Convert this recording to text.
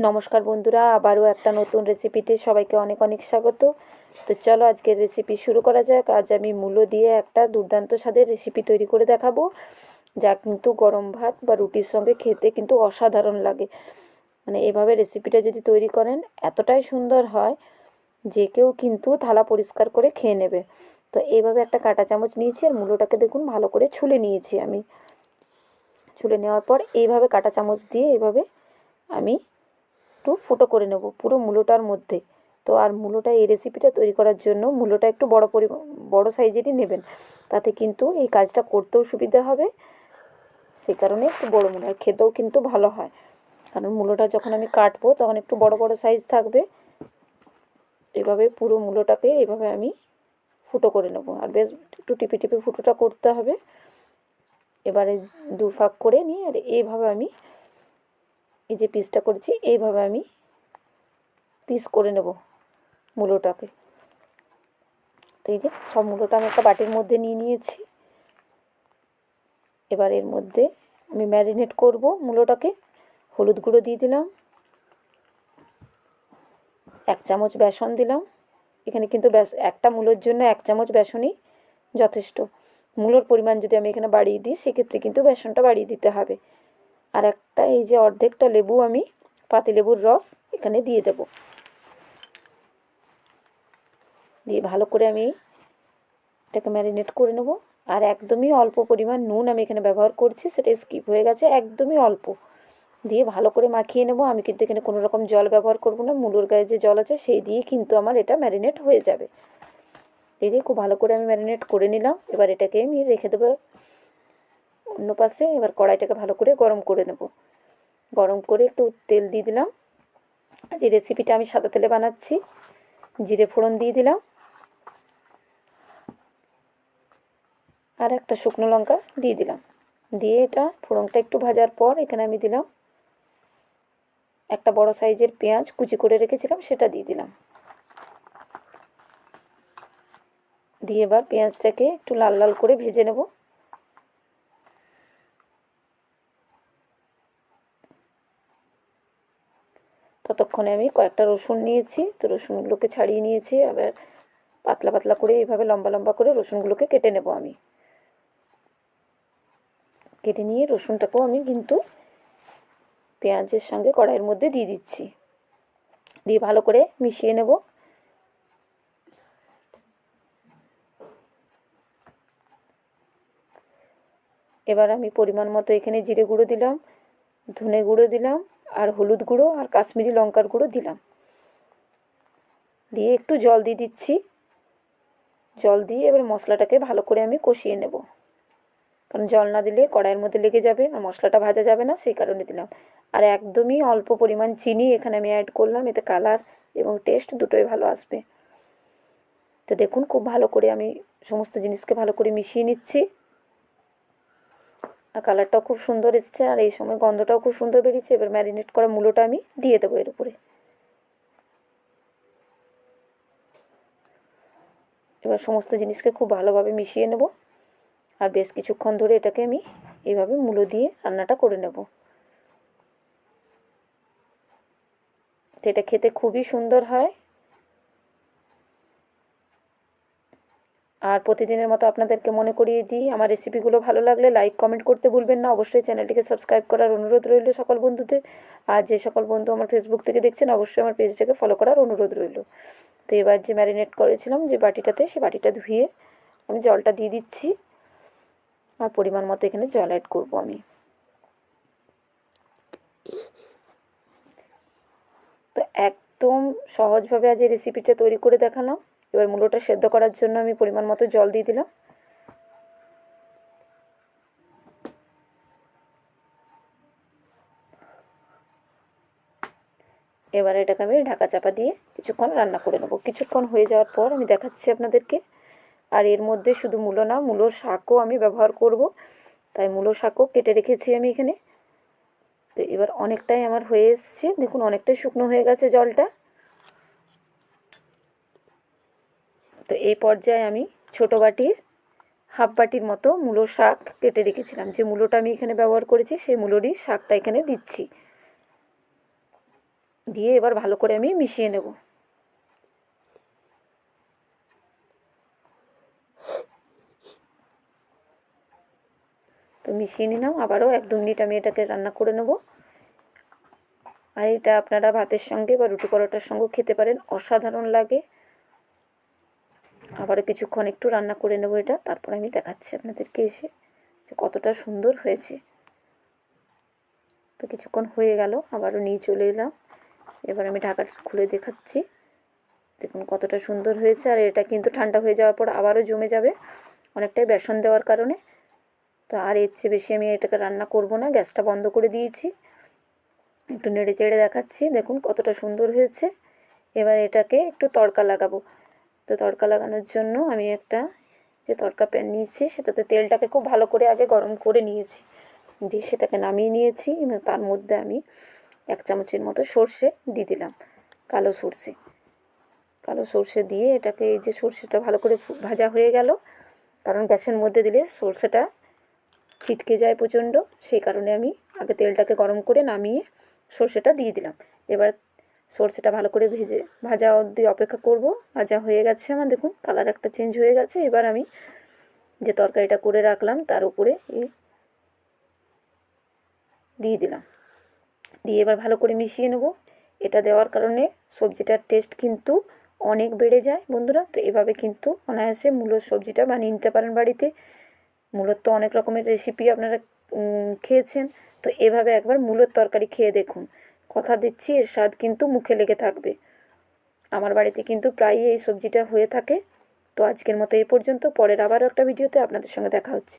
নমস্কার বন্ধুরা, আবারও একটা নতুন রেসিপিতে সবাইকে অনেক অনেক স্বাগত। তো চলো আজকের রেসিপি শুরু করা যাক। আজ আমি মূলো দিয়ে একটা দুর্দান্ত স্বাদের রেসিপি তৈরি করে দেখাবো। যা কিন্তু গরম ভাত বা রুটির সঙ্গে খেতে কিন্তু অসাধারণ লাগে। মানে এভাবে রেসিপিটা যদি তৈরি করেন, এতটাই সুন্দর হয় যে কেউ কিন্তু থালা পরিষ্কার করে খেয়ে নেবে। তো এইভাবে একটা কাঁটা চামচ নিয়েছি আর মূলোটাকে দেখুন ভালো করে ছুলে নিয়েছি আমি। ছুলে নেওয়ার পর এইভাবে কাঁটা চামচ দিয়ে এইভাবে আমি একটু ফুটো করে নেব পুরো মূলোটার মধ্যে। তো আর মূলোটা এই রেসিপিটা তৈরি করার জন্য মূলোটা একটু বড় পরি বড় সাইজেরই নেবেন। তাতে কিন্তু এই কাজটা করতেও সুবিধা হবে। সে কারণে একটু বড় মূলো, আর খেতেও কিন্তু ভালো হয়। কারণ মূলোটা যখন আমি কাটবো তখন একটু বড় বড় সাইজ থাকবে। এভাবে পুরো মূলোটাকে এভাবে আমি ফুটো করে নেব। আর বেশ একটু টিপে টিপে ফুটোটা করতে হবে। এবারে দু ফাঁক করে নিয়ে আর এইভাবে আমি এই যে পিসটা করেছি, এইভাবে আমি পিস করে নেব মূলোটাকে। তো এই যে সব মূলোটা আমি একটা বাটির মধ্যে নিয়ে নিয়েছি। এবার এর মধ্যে আমি ম্যারিনেট করব মূলোটাকে। হলুদ গুঁড়ো দিয়ে দিলাম। এক চামচ বেসন দিলাম। এখানে কিন্তু একটা মূলোর জন্য এক চামচ বেসনই যথেষ্ট। মূলোর পরিমাণ যদি আমি এখানে বাড়িয়ে দিই, সেক্ষেত্রে কিন্তু বেসনটা বাড়িয়ে দিতে হবে। আর একটা, এই যে অর্ধেকটা লেবু আমি, পাতি লেবুর রস এখানে দিয়ে দেব। দিয়ে ভালো করে আমি এটাকে ম্যারিনেট করে নেব। আর একদমই অল্প পরিমাণ নুন আমি এখানে ব্যবহার করছি, সেটা স্কিপ হয়ে গেছে, একদমই অল্প। দিয়ে ভালো করে মাখিয়ে নেব। আমি কিন্তু এখানে কোনো রকম জল ব্যবহার করব না, মুলোর গায়ে যে জল আছে সেই দিয়ে কিন্তু আমার এটা ম্যারিনেট হয়ে যাবে। এই যে খুব ভালো করে আমি ম্যারিনেট করে নিলাম। এবার এটাকে আমি রেখে দেবো অন্য পাশে এবার কড়াইটাকে ভালো করে গরম করে নেব। গরম করে একটু তেল দিয়ে দিলাম। আজ এই রেসিপিটা আমি সাদা তেলে বানাচ্ছি। জিরে ফোড়ন দিয়ে দিলাম। আর একটা শুকনো লঙ্কা দিয়ে দিলাম। দিয়ে এটা ফোড়নটা একটু ভাজার পর এখানে আমি দিলাম একটা বড় সাইজের পেঁয়াজ কুচি করে রেখেছিলাম, সেটা দিয়ে দিলাম। দিয়ে এবার পেঁয়াজটাকে একটু লাল লাল করে ভেজে নেব। ততক্ষণে আমি কয়েকটা রসুন নিয়েছি, তো রসুনগুলোকে ছাড়িয়ে নিয়েছি, আবার পাতলা পাতলা করে এইভাবে লম্বা লম্বা করে রসুনগুলোকে কেটে নেব আমি। কেটে নিয়ে রসুনটাকেও আমি কিন্তু পেঁয়াজের সঙ্গে কড়াইয়ের মধ্যে দিয়ে দিচ্ছি। দিয়ে ভালো করে মিশিয়ে নেব। এবার আমি পরিমাণ মতো এখানে জিরে গুঁড়ো দিলাম, ধনে গুঁড়ো দিলাম আর হলুদ গুঁড়ো আর কাশ্মীরি লঙ্কার গুঁড়ো দিলাম। দিয়ে একটু জল দিয়ে দিচ্ছি। জল দিয়ে এবার মশলাটাকে ভালো করে আমি কষিয়ে নেব। কারণ জল না দিলে কড়াইয়ের মধ্যে লেগে যাবে আর মশলাটা ভাজা যাবে না, সেই কারণে দিলাম। আর একদমই অল্প পরিমাণ চিনি এখানে আমি অ্যাড করলাম, এতে কালার এবং টেস্ট দুটোই ভালো আসবে। তো দেখুন, খুব ভালো করে আমি সমস্ত জিনিসকে ভালো করে মিশিয়ে নিচ্ছি। আর কালারটাও খুব সুন্দর এসছে, আর এই সময় গন্ধটাও খুব সুন্দর বেরিয়েছে। এবার ম্যারিনেট করা মূলোটা আমি দিয়ে দেবো এর উপরে। এবার সমস্ত জিনিসকে খুব ভালোভাবে মিশিয়ে নেব। আর বেশ কিছুক্ষণ ধরে এটাকে আমি এইভাবে মূলো দিয়ে রান্নাটা করে নেব। তো এটা খেতে খুবই সুন্দর হয়। আর প্রতিদিনের মতো আপনাদেরকে মনে করিয়ে দিই, আমার রেসিপিগুলো ভালো লাগলে লাইক কমেন্ট করতে ভুলবেন না। অবশ্যই চ্যানেলটিকে সাবস্ক্রাইব করার অনুরোধ রইল সকল বন্ধুদের। আর যে সকল বন্ধু আমার ফেসবুক থেকে দেখছেন, অবশ্যই আমার পেজটাকে ফলো করার অনুরোধ রইল। তো এবার যে ম্যারিনেট করেছিলাম, যে বাটিটাতে, সে বাটিটা ধুয়ে আমি জলটা দিয়ে দিচ্ছি। আর পরিমাণ মতো এখানে জল অ্যাড করব আমি। তো একদম সহজভাবে আজ এই রেসিপিটা তৈরি করে দেখালাম। এবার মূলোটা সেদ্ধ করার জন্য আমি পরিমাণ মতো জল দিয়ে দিলাম। এবার এটাকে আমি ঢাকা চাপা দিয়ে কিছুক্ষণ রান্না করে নেব। কিছুক্ষণ হয়ে যাওয়ার পর আমি দেখাচ্ছি আপনাদেরকে। আর এর মধ্যে শুধু মূলো না, মূলোর শাকও আমি ব্যবহার করব। তাই মূলো শাকও কেটে রেখেছি আমি এখানে। তো এবার অনেকটাই আমার হয়ে এসছে। দেখুন, অনেকটাই শুকনো হয়ে গেছে জলটা। তো এই পর্যায়ে আমি ছোটো বাটির, হাফ বাটির মতো মূলো শাক কেটে রেখেছিলাম। যে মূলোটা আমি এখানে ব্যবহার করেছি, সেই মূলোরই শাকটা এখানে দিচ্ছি। দিয়ে এবার ভালো করে আমি মিশিয়ে নেব। তো মিশিয়ে নিলাম, আবারও এক দু মিনিট আমি এটাকে রান্না করে নেব। আর এটা আপনারা ভাতের সঙ্গে বা রুটি পরোটার সঙ্গেও খেতে পারেন, অসাধারণ লাগে। আবারও কিছুক্ষণ একটু রান্না করে নেব এটা, তারপর আমি দেখাচ্ছি আপনাদেরকে এসে যে কতটা সুন্দর হয়েছে। তো কিছুক্ষণ হয়ে গেল, আবারও নিয়ে চলে এলাম। এবার আমি ঢাকাটা খুলে দেখাচ্ছি। দেখুন কতটা সুন্দর হয়েছে, আর এটা কিন্তু ঠান্ডা হয়ে যাওয়ার পর আবারও জমে যাবে অনেকটাই বেসন দেওয়ার কারণে। তো আর এর চেয়ে বেশি আমি এটাকে রান্না করব না, গ্যাসটা বন্ধ করে দিয়েছি। একটু নেড়ে চেড়ে দেখাচ্ছি, দেখুন কতটা সুন্দর হয়েছে। এবার এটাকে একটু তড়কা লাগাবো। তো তড়কা লাগানোর জন্য আমি একটা যে তড়কা প্যান নিয়েছি, সেটাতে তেলটাকে খুব ভালো করে আগে গরম করে নিয়েছি। দিয়ে সেটাকে নামিয়ে নিয়েছি এবং তার মধ্যে আমি এক চামচের মতো সর্ষে দিয়ে দিলাম, কালো সর্ষে। কালো সর্ষে দিয়ে এটাকে এই যে সর্ষেটা ভালো করে ভাজা হয়ে গেল, কারণ গ্যাসের মধ্যে দিলে সর্ষেটা ছিটকে যায় প্রচণ্ড, সেই কারণে আমি আগে তেলটাকে গরম করে নামিয়ে সর্ষেটা দিয়ে দিলাম। এবার সর্ষেটা ভালো করে ভেজে, ভাজা অবধি অপেক্ষা করব। ভাজা হয়ে গেছে আমার, দেখুন কালার একটা চেঞ্জ হয়ে গেছে। এবার আমি যে তরকারিটা করে রাখলাম, তার উপরে দিয়ে দিলাম। দিয়ে এবার ভালো করে মিশিয়ে নেব। এটা দেওয়ার কারণে সবজিটার টেস্ট কিন্তু অনেক বেড়ে যায় বন্ধুরা। তো এভাবে কিন্তু অনায়াসে মূলোর সবজিটা বানিয়ে নিতে পারেন বাড়িতে। মূলত অনেক রকমের রেসিপি আপনারা খেয়েছেন। তো এভাবে একবার মূলোর তরকারি খেয়ে দেখুন। কথা দিচ্ছি এর স্বাদ কিন্তু মুখে লেগে থাকবে। আমার বাড়িতে কিন্তু প্রায়ই এই সবজিটা হয়ে থাকে। তো আজকের মতো এই পর্যন্ত। পরের আবারও একটা ভিডিওতে আপনাদের সঙ্গে দেখা হচ্ছে।